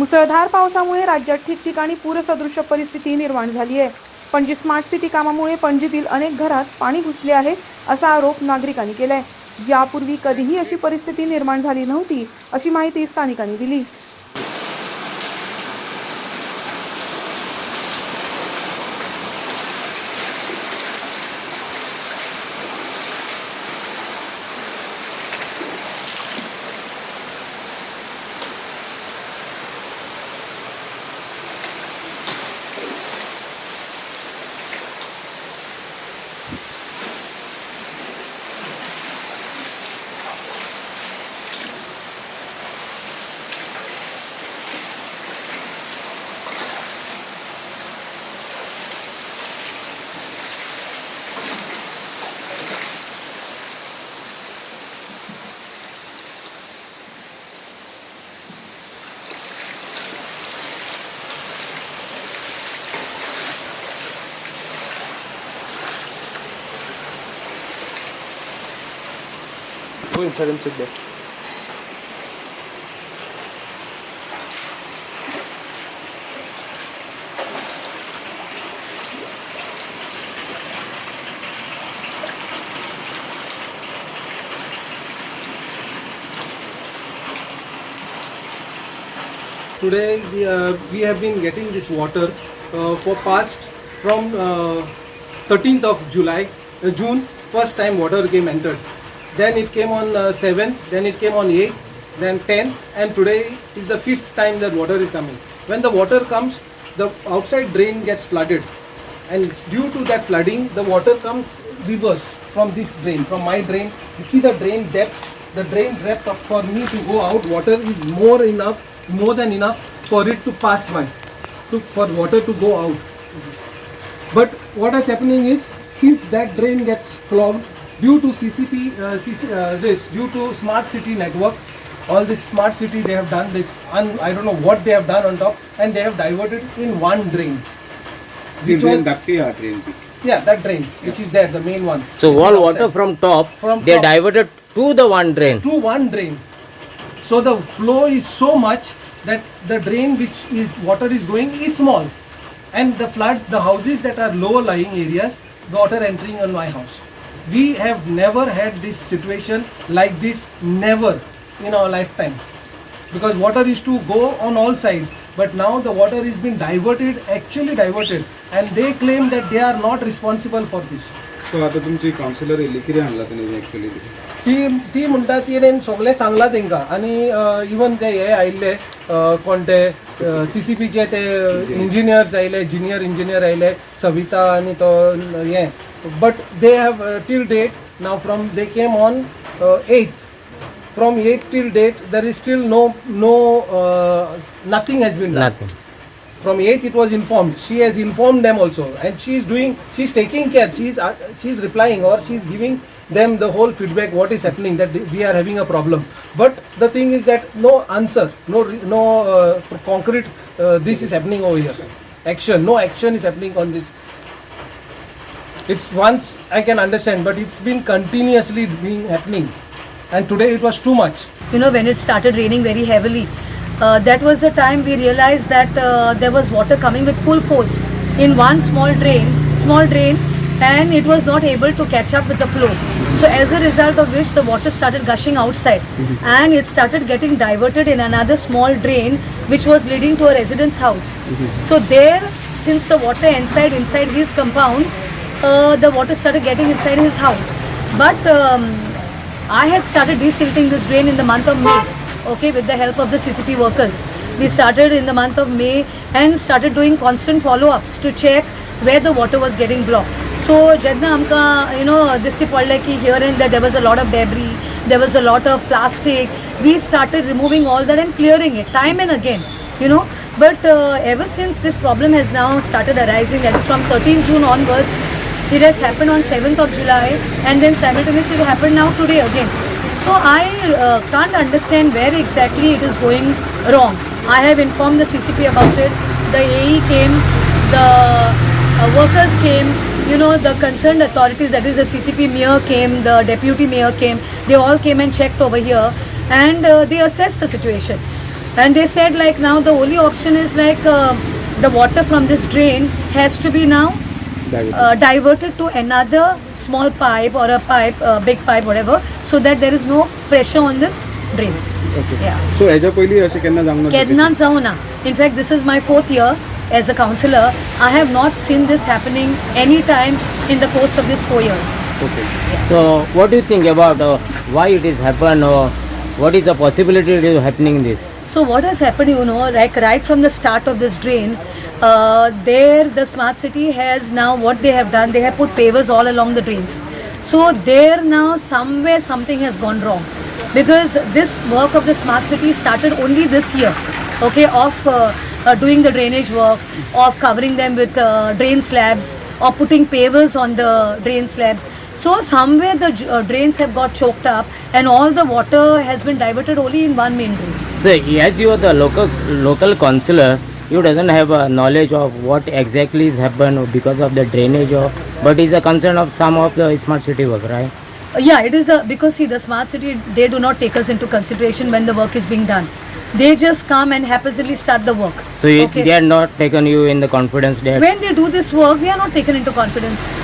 मुसळधार पावसामुळे राज्यात ठिकठिकाणी पूरसदृश्य परिस्थिती निर्माण झाली आहे. पणजी स्मार्ट सिटी कामामुळे पणजीतील अनेक घरात पाणी घुसले आहे असा आरोप नागरिकांनी केलाय. यापूर्वी कधीही अशी परिस्थिती निर्माण झाली नव्हती अशी माहिती स्थानिकांनी दिली. Go inside and sit there. Today we, uh, we have been getting this water uh, for past from uh, 13th of July, uh, June, first time water came entered. Then it came on uh, 7th, then it came on 8th, then 10th and today is the fifth time that water is coming. When the water comes, the outside drain gets flooded. And it's due to that flooding the water comes reverse from this drain from my drain. You see the drain depth? The drain depth for me to go out water is more enough more than enough for it to pass by to, for water to go out. But what is happening is since that drain gets clogged due to CCP, uh, CC, uh, this due to smart city network, all this smart city they have done this. Un, I don't know what they have done on top, and they have diverted in one drain, which was yeah that drain which is there the main one. So all water from top from they top, diverted to the one drain. To one drain, so the flow is so much that the drain which is water is going is small, and the flood the houses that are lower lying areas water entering on my house. We have never had this situation like this never in our lifetime because water is to go on all sides but now the water is being diverted actually diverted and they claim that they are not responsible for this सो आता तुमची councillor येयल्ली कितें हाडला तेणें actually ती ती म्हणटा ती तेणेन सगळें सांगलां तेंकां आनी इवन ते हे आयिल्ले कोण ते सी सी पीचे ते इंजिनियर्स आयले ज्युनियर इंजिनियर आयले सविता आनी तो हे but they have uh, till date now from they came on uh, 8th from 8th till date there is still no no uh, nothing has been done. Nothing. From 8th it was informed. She has informed them also. And she is doing she is taking care. She is uh, she is replying or she is giving them the whole feedback what is happening that we are having a problem. But the thing is that no answer no no uh, concrete uh, this is happening over here. Action no action is happening on this it's once i can understand but it's been continuously being happening. And today it was too much. You know when it started raining very heavily uh, that was the time we realized that uh, there was water coming with full force in one small drain small drain and it was not able to catch up with the flow. So as a result of which the water started gushing outside and it started getting diverted in another small drain which was leading to a resident's house. So there since the water inside inside his compound uh, the water started getting inside his house. But um, I had started desilting this drain in the month of May, okay, with the help of the CCP workers. We started in the month of May and started doing constant follow-ups to check where the water was getting blocked. So Jadna Amka, you know, this like here and there, there was a lot of debris, there was a lot of plastic. We started removing all that and clearing it time and again, you know. But uh, ever since this problem has now started arising, that is from 13 June onwards, it has happened on 7th of July and then simultaneously it happened now today again. So I uh, can't understand where exactly it is going wrong. I have informed the CCP about it. The AE came, the uh, workers came, you know, the concerned authorities, that is the CCP mayor came, the deputy mayor came. They all came and checked over here and uh, they assessed the situation. and they said like now the only option is like uh, the water from this drain has to be now uh, diverted to another small pipe or a pipe, uh, big pipe, whatever, so that there is no pressure on this drain. Yeah. सो ह्याच्या पयलीं अशें केन्ना जावंक ना केन्नाच जावना In fact, this is my fourth year as a councillor. I have not seen this happening any time in the course of these four years. Okay So what do you think about uh, why it is happened or what is the possibility it is happening this? So what has happened, you know, like right from the start of this drain, uh, there the smart city has now what they have done, they have put pavers all along the drains. So there now somewhere something has gone wrong because this work of the smart city started only this year, okay, of uh, uh, doing the drainage work, of covering them with uh, drain slabs, or putting pavers on the drain slabs. So somewhere the uh, drains have got choked up and all the water has been diverted only in one main drain. So as you are the local local councillor, you doesn't have a knowledge of what exactly is happened because of the drainage or but is a concern of some of the smart city work, right? Uh, Yeah, it is the because see the smart city they do not take us into consideration when the work is being done. They just come and haphazardly start the work. So it, Okay. they are not taken you in the confidence that When they do this work, we are not taken into confidence.